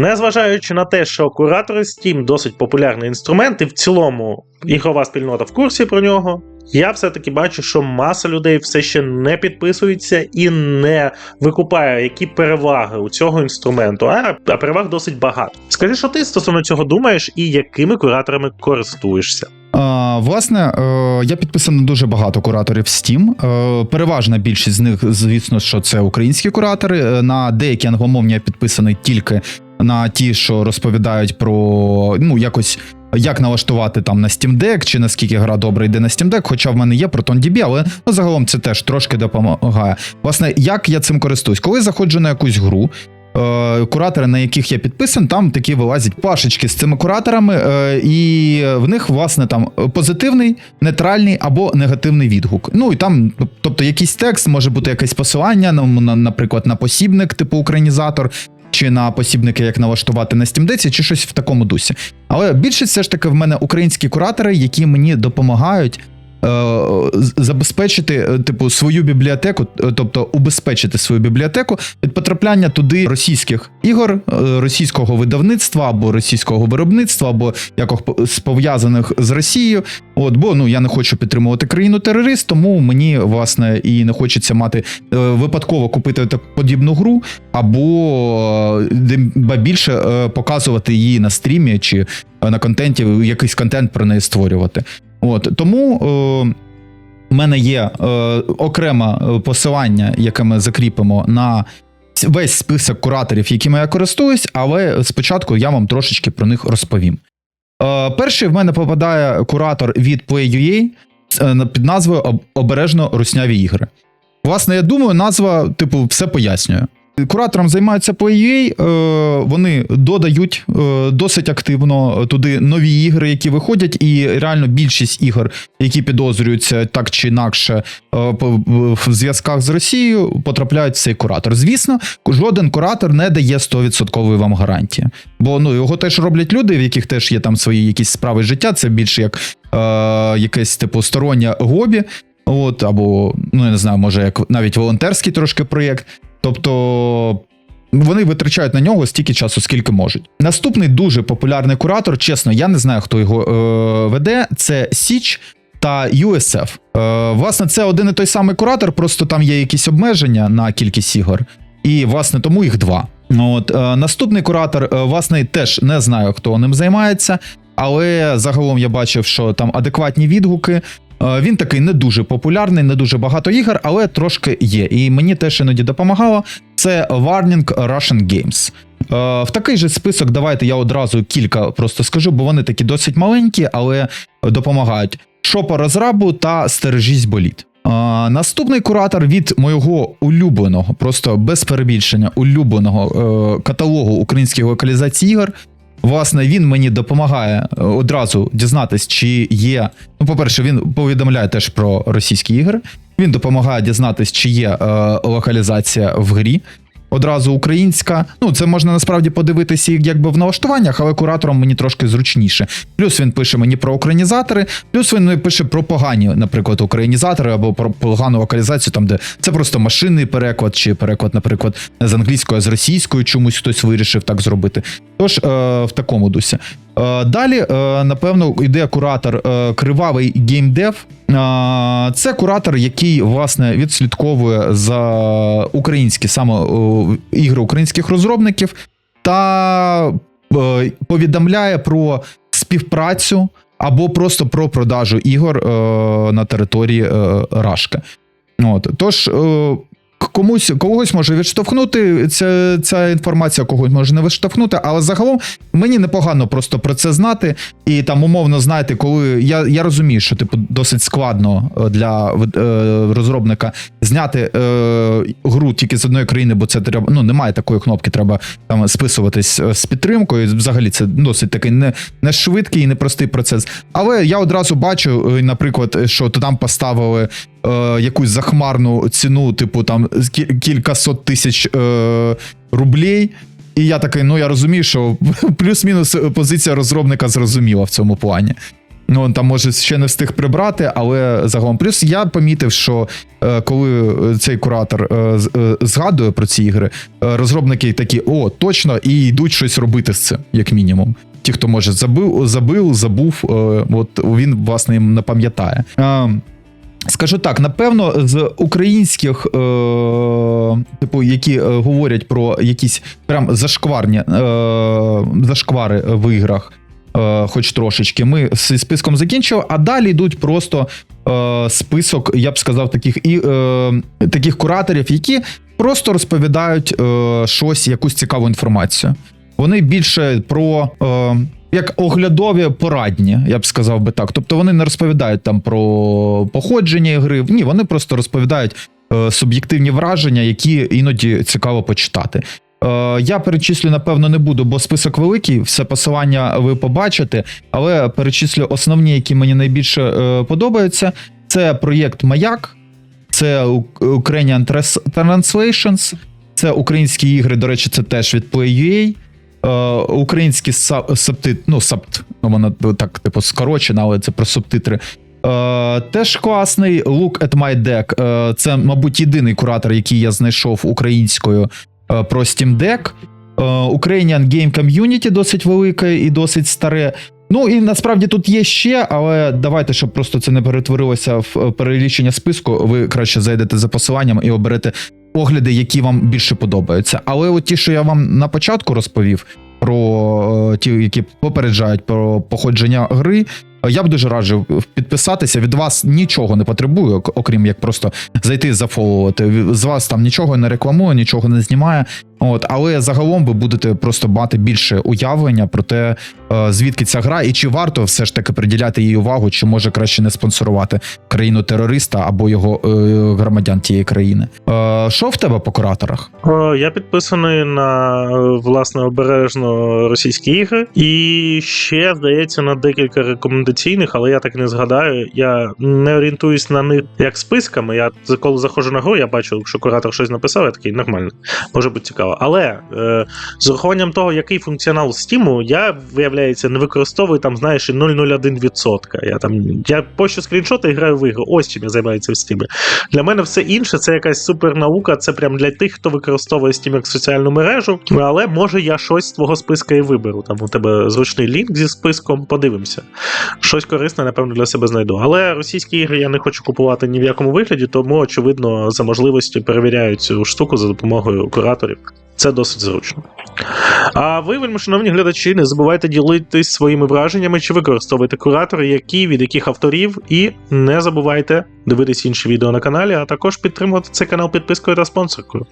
Незважаючи на те, що куратори Steam досить популярний інструмент, і в цілому ігрова спільнота в курсі про нього. Я все-таки бачу, що маса людей все ще не підписується і не викупає, які переваги у цього інструменту, а, переваг досить багато. Скажи, що ти стосовно цього думаєш і якими кураторами користуєшся? А, власне, е, я підписаний дуже багато кураторів Steam. Е, переважна більшість з них, звісно, що це українські куратори. Е, На деякі англомовні я підписаний тільки на ті, що розповідають про ну якось. Як налаштувати там на Steam Deck, чи наскільки гра добре йде на Steam Deck, хоча в мене є ProtonDB, але ну, загалом це теж трошки допомагає. Власне, як я цим користуюсь? Коли заходжу на якусь гру, е, куратори, на яких я підписан, там такі вилазять пашечки з цими кураторами, е, і в них, власне, там позитивний, нейтральний або негативний відгук. Ну і там, тобто, якийсь текст, може бути якесь посилання, на, на- наприклад, на посібник, типу українізатор. Чи на посібники, як налаштувати на Steam чи щось в такому дусі. Але більшість все ж таки в мене українські куратори, які мені допомагають забезпечити, е, типу, свою бібліотеку, е, тобто убезпечити свою бібліотеку від потрапляння туди російських ігор, е, російського видавництва або російського виробництва, або якось пов'язаних з Росією. От, бо ну я не хочу підтримувати країну терорист, тому мені власне і не хочеться мати е, випадково купити таку подібну гру, або е, ба більше е, показувати її на стрімі чи е, на контенті, якийсь контент про неї створювати. От тому. Е, у мене є е, окреме е, посилання, яке ми закріпимо на весь список кураторів, якими я користуюсь, але спочатку я вам трошечки про них розповім. Е, перший в мене попадає куратор від Play.ua е, під назвою Обережно русняві ігри. Власне, я думаю, назва, типу, все пояснює. Куратором займаються Play.ua, е, вони додають е, досить активно туди нові ігри, які виходять, і реально більшість ігор, які підозрюються так чи інакше е, в зв'язках з Росією, потрапляють в цей куратор. Звісно, жоден куратор не дає 100% вам гарантії. Бо ну його теж роблять люди, в яких теж є там свої якісь справи життя. Це більше як е, якесь типу стороннє хобі. От, або, ну я не знаю, може, як навіть волонтерський трошки проєкт. Тобто вони витрачають на нього стільки часу, скільки можуть. Наступний дуже популярний куратор, чесно, я не знаю, хто його е, веде. Це Січ та USF. Е, власне, це один і той самий куратор, просто там є якісь обмеження на кількість ігор. І, власне, тому їх два. От, е, наступний куратор, е, власне, теж не знаю, хто ним займається, але загалом я бачив, що там адекватні відгуки. Е, Він такий не дуже популярний, не дуже багато ігор, але трошки є. І мені теж іноді допомагало. Це Warning Russian Games. Е, В такий же список давайте я одразу кілька просто скажу, бо вони такі досить маленькі, але допомагають. Шопа розрабу та стережість боліт. Е, Наступний куратор від моєго улюбленого, просто без перебільшення улюбленого каталогу українських локалізацій ігор. Власне, він мені допомагає е, одразу дізнатись, чи є. Ну, по-перше, він повідомляє теж про російські ігри. Він допомагає дізнатись, чи є е, локалізація в грі. Одразу українська. Ну, це можна насправді подивитися якби в налаштуваннях, але куратором мені трошки зручніше. Плюс він пише мені про українізатори, плюс він пише про погані, наприклад, українізатори або про погану локалізацію, там де це просто машинний переклад, чи переклад, наприклад, з англійської, а з російської, чомусь хтось вирішив так зробити. Тож е, в такому дусі. Е, Далі, е, напевно, йде куратор е, Кривавий геймдев. Це куратор, який власне відслідковує за українські саме ігри українських розробників та повідомляє про співпрацю або просто про продажу ігор на території Рашка. От, тож. Комусь когось може відштовхнути ця, ця інформація, когось може не відштовхнути, але загалом мені непогано просто про це знати. І там умовно знаєте, коли я, я розумію, що типу досить складно е, для е, розробника зняти е, гру тільки з одної країни, бо це треба. Ну немає такої кнопки, треба там списуватись е, з підтримкою. Взагалі це досить такий не, не швидкий і непростий процес. Але я одразу бачу, е, наприклад, що там поставили е, якусь захмарну ціну, типу там кількасот тисяч е, рублей. І я такий, ну я розумію, що плюс-мінус позиція розробника зрозуміла в цьому плані. Ну, там може ще не встиг прибрати, але загалом. Плюс я помітив, що е, коли цей куратор е, е, згадує про ці ігри, е, розробники такі: о, точно, і йдуть щось робити з цим, як мінімум. Ті, хто може забив, забив, забув, е, от він власне їм не пам'ятає. Е, Скажу так, напевно, з українських, е, типу, які е, говорять про якісь прям зашкварні е, зашквари в іграх, е, хоч трошечки, ми зі списком закінчили, а далі йдуть просто е, список, я б сказав, таких і е, таких кураторів, які просто розповідають е, щось, якусь цікаву інформацію. Вони більше про. Е, як оглядові порадні, я б сказав би так. Тобто вони не розповідають там про походження ігри. Ні, вони просто розповідають е, суб'єктивні враження, які іноді цікаво почитати. Е, я перечислю, напевно, не буду, бо список великий, все посилання ви побачите, але перечислю основні, які мені найбільше е, подобаються. Це проєкт Маяк, це Ukrainian Translations, це українські ігри, до речі, це теж від Play.ua. Е, українські са- субтит, ну, сабт, ну, воно так, типу, скорочено, але це про субтитри. Е, теж класний Look at my deck. Е, це, мабуть, єдиний куратор, який я знайшов українською е, про Steam Deck. Е, Ukrainian Game Community досить велике і досить старе. Ну і насправді тут є ще, але давайте, щоб просто це не перетворилося в е, перелічення списку. Ви краще зайдете за посиланням і оберете огляди, які вам більше подобаються. Але от ті, що я вам на початку розповів про е, ті, які попереджають про походження гри. Я б дуже раджив підписатися. Від вас нічого не потребую, окрім як просто зайти зафоловувати. З вас там нічого не рекламує, нічого не знімає. От, але загалом ви будете просто мати більше уявлення про те, е, звідки ця гра, і чи варто все ж таки приділяти їй увагу, чи може краще не спонсорувати країну терориста або його е, громадян тієї країни. Е, що в тебе по кураторах? Я підписаний на власне обережно російські ігри, і ще здається на декілька рекомендаційних, але я так не згадаю. Я не орієнтуюсь на них як списками. Я коли заходжу на гру, я бачу, що куратор щось написав, я такий нормально, може бути цікаво. Але е, з урахуванням того, який функціонал Steam, я виявляється не використовую там, знаєш, і 0,01%. Я там я пощу скріншоти і граю в ігру. Ось чим я займаюся в Steam. Для мене все інше це якась супернаука, це прям для тих, хто використовує Steam як соціальну мережу. Але може я щось з твого списка і виберу. Там у тебе зручний лінк зі списком, подивимося. Щось корисне, напевно, для себе знайду. Але російські ігри я не хочу купувати ні в якому вигляді, тому, очевидно, за можливості перевіряю цю штуку за допомогою кураторів. Це досить зручно. А ви, вельми шановні глядачі, не забувайте ділитись своїми враженнями чи використовуйте куратори, які від яких авторів, і не забувайте дивитись інші відео на каналі, а також підтримувати цей канал підпискою та спонсоркою.